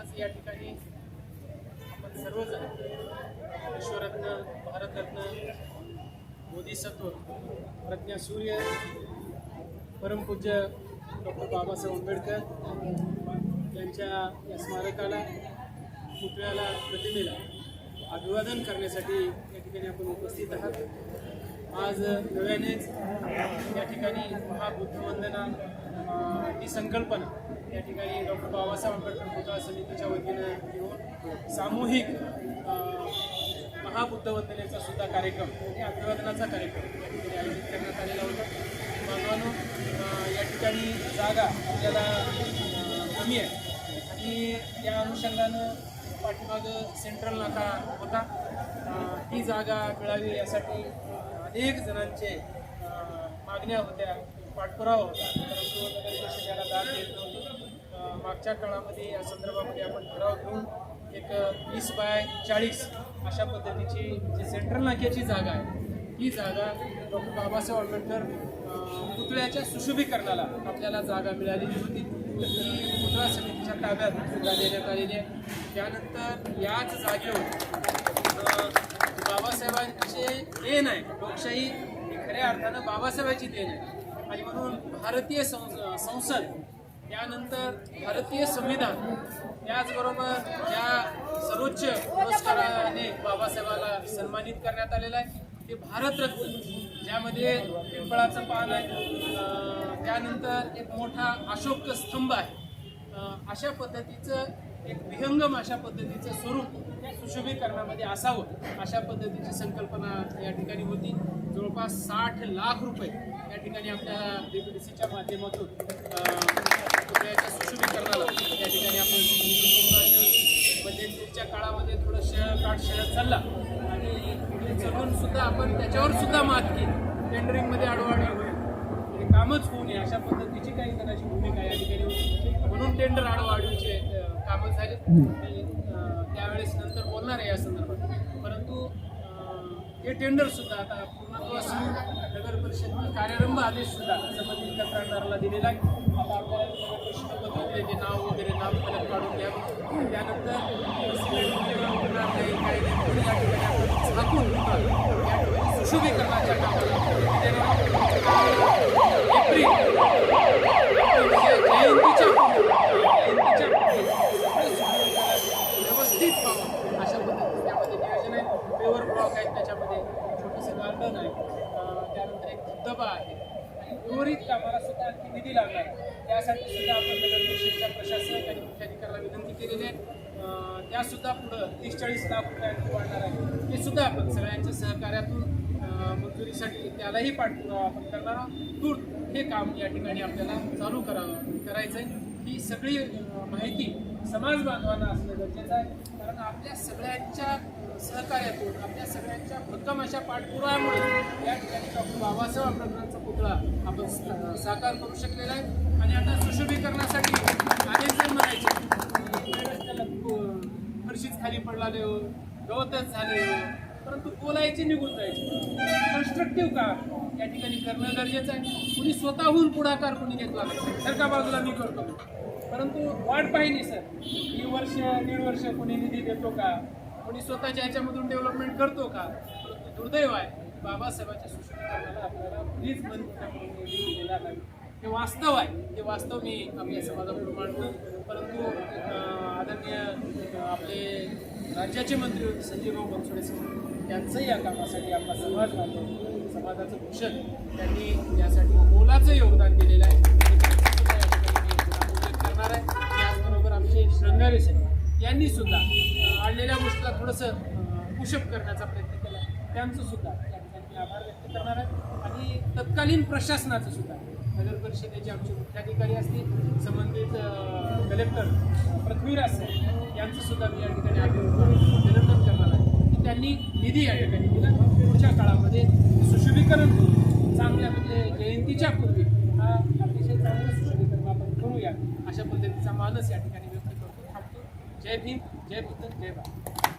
आज या ठिकाणी आपण सर्वजण विश्वरत्न भारतरत्न बोधिसत्व प्रज्ञासूर्य परमपूज्य डॉक्टर बाबासाहेब आंबेडकर यांच्या या स्मारकाला पुतळ्याला प्रतिमेला अभिवादन करण्यासाठी या ठिकाणी आपण उपस्थित आहात. आज नव्यानेच या ठिकाणी महाबुद्धवंदना ही संकल्पना या ठिकाणी डॉक्टर बाबासाहेब आंबेडकर पुतळा समितीच्या वतीनं घेऊन सामूहिक महाबुद्धवंदनेचा सुद्धा कार्यक्रम आणि अभिवादनाचा कार्यक्रम या ठिकाणी आयोजित करण्यात आलेला होता. बांधवांनो या ठिकाणी जागा आपल्याला कमी आहे. आणि त्या अनुषंगानं पाठीमागं सेंट्रल नाका होता. ही जागा मिळावी यासाठी अनेक जणांचे मागण्या होत्या. पाठपुरावा होता. परंतु नगर परिषदेला दाद देत मागच्या काळामध्ये या संदर्भामध्ये आपण ठराव घेऊन एक वीस बाय चाळीस अशा पद्धतीची जी सेंट्रल नाक्याची जागा आहे ही जागा डॉक्टर बाबासाहेब आंबेडकर पुतळ्याच्या सुशोभीकरणाला आपल्याला जागा मिळालेली होती. ती पुतळा समितीच्या ताब्यात सुद्धा देण्यात आलेली आहे. त्यानंतर याच जागेवर बाबासाहेबांचे देण आहे. लोकशाही खऱ्या अर्थानं बाबासाहेबांची देण आहे. आणि म्हणून भारतीय संसद त्यानंतर भारतीय संविधान त्याचबरोबर ज्या सर्वोच्च पुरस्काराने बाबासाहेबाला सन्मानित करण्यात आलेलं आहे. ते भारतरत्न ज्यामध्ये पिंपळाचं पान आहे. त्यानंतर एक मोठा अशोक स्तंभ आहे. अशा पद्धतीचं एक विहंगम अशा पद्धतीचं स्वरूप सुशोभीकरणामध्ये असावं अशा पद्धतीची संकल्पना या ठिकाणी होती. जवळपास साठ लाख रुपये या ठिकाणी आपल्या डीपीडीसीच्या माध्यमातून अं, पुतळ्याच्या सुशोभीकरणाला या ठिकाणी आपण मध्यंतरीच्या काळामध्ये थोडं शहर काठ शहर चालला आणि पुढे सुद्धा आपण त्याच्यावर सुद्धा मात केली. टेंडरिंगमध्ये आडवाडी होईल हे कामच होऊ नये. अशा पद्धतीची काही जणांची भूमिका या ठिकाणी होती. म्हणून टेंडर आडवाडीचे कामं झाले. त्यावेळेस नंतर बोलणार आहे या संदर्भात. परंतु हे टेंडर सुद्धा आता पूर्णत्वास नगर परिषद कार्यारंभ आदेश सुद्धा संबंधित तक्रारदाराला दिलेला आहे. नाव वगैरे नाव फलक काढून द्यावं त्यानंतर सिमेंट किंवा पुन्हा काही काही नाही, कोणी या ठिकाणी आपण झाकून ठेवावं. या ठिकाणी सुशोभीकरणाच्या एप्रिल जयंतीच्या व्यवस्थित व्हावं अशा पद्धतीने त्यामध्ये नियोजन आहे पेवर ब्लॉक आहेत त्याच्यामध्ये छोटंसं गार्डन आहे त्यानंतर एक धबधबा आहे आणि उर्वरित कामाला सुद्धा आणखी निधी लागणार आहे त्यासाठी सुद्धा आपण नगर परिषदच्या प्रशासक आणि मुख्याधिकाऱ्याला विनंती केलेली आहे. त्यासुद्धा पुढं तीस चाळीस लाख रुपयांनी वाढणार आहे. ते सुद्धा आपण सगळ्यांच्या सहकार्यातून मंजुरीसाठी त्यालाही पाठपुरावा आपण त्याला आहोत. तूर्त हे काम या ठिकाणी आपल्याला चालू करावं करायचं आहे ही सगळी माहिती समाज बांधवांना असणं गरजेचं आहे. कारण आपल्या सगळ्यांच्या सहकार्यातून आपल्या सगळ्यांच्या भक्कम अशा पाठपुराव्यामुळे या ठिकाणी डॉक्टर बाबासाहेब आंबेडकरांचा पुतळा आपण साकार करू शकलेला आहे. आणि आता सुशोभीकरणासाठी अनेक जण म्हणायचे त्याला रस्त्याला फरशीच खाली पडलाले हो गवतच झाले. परंतु बोलायचे निघून जायचे. कन्स्ट्रक्टिव्ह काम या ठिकाणी करणं गरजेचं आहे. कुणी स्वतःहून पुढाकार कुणी घेतला नाही. सरका बाजूला मी करतो. परंतु वाट पाहिली सर. ही वर्ष दीड वर्ष कोणी निधी देतो का? कोणी स्वतःच्या याच्यामधून डेव्हलपमेंट करतो का? परंतु दुर्दैव आहे. बाबासाहेबांच्या सुशिक्षणाला आपल्याला प्लीज मंत्रिमंडळाने निधी नाही हे वास्तव आहे. हे वास्तव मी आपल्या समाजापुढे मांडतो. परंतु आदरणीय आपले राज्याचे मंत्री होते संजयभाऊ बनसोडे त्यांचंही या कामासाठी आपला समाज बांधव समाजाचं भूषण त्यांनी यासाठी मोलाचं योगदान दिलेलं आहे. करणार आहे. त्याचबरोबर आमचे श्रंगारे साहेब यांनी सुद्धा आणलेल्या गोष्टीला थोडंसं पुशअप करण्याचा प्रयत्न केला त्यांचं सुद्धा त्या ठिकाणी आभार व्यक्त करणार आहे आणि तत्कालीन प्रशासनाचं सुद्धा. नगर परिषदेचे आमचे मुख्याधिकारी असतील संबंधित कलेक्टर पृथ्वीराज साहेब यांचं सुद्धा मी या ठिकाणी अभिनंदन करणार आहे. की त्यांनी निधी या ठिकाणी दिला. पुढच्या काळामध्ये सुशोभीकरण करून चांगल्या म्हणजे जयंतीच्या पूर्वी हा अतिशय चांगलं सुशोभीकरण आपण करूया अशा पद्धतीचा मानस या ठिकाणी व्यक्त करतो. थांबतो. जय भीम जय बुद्ध जय भारत.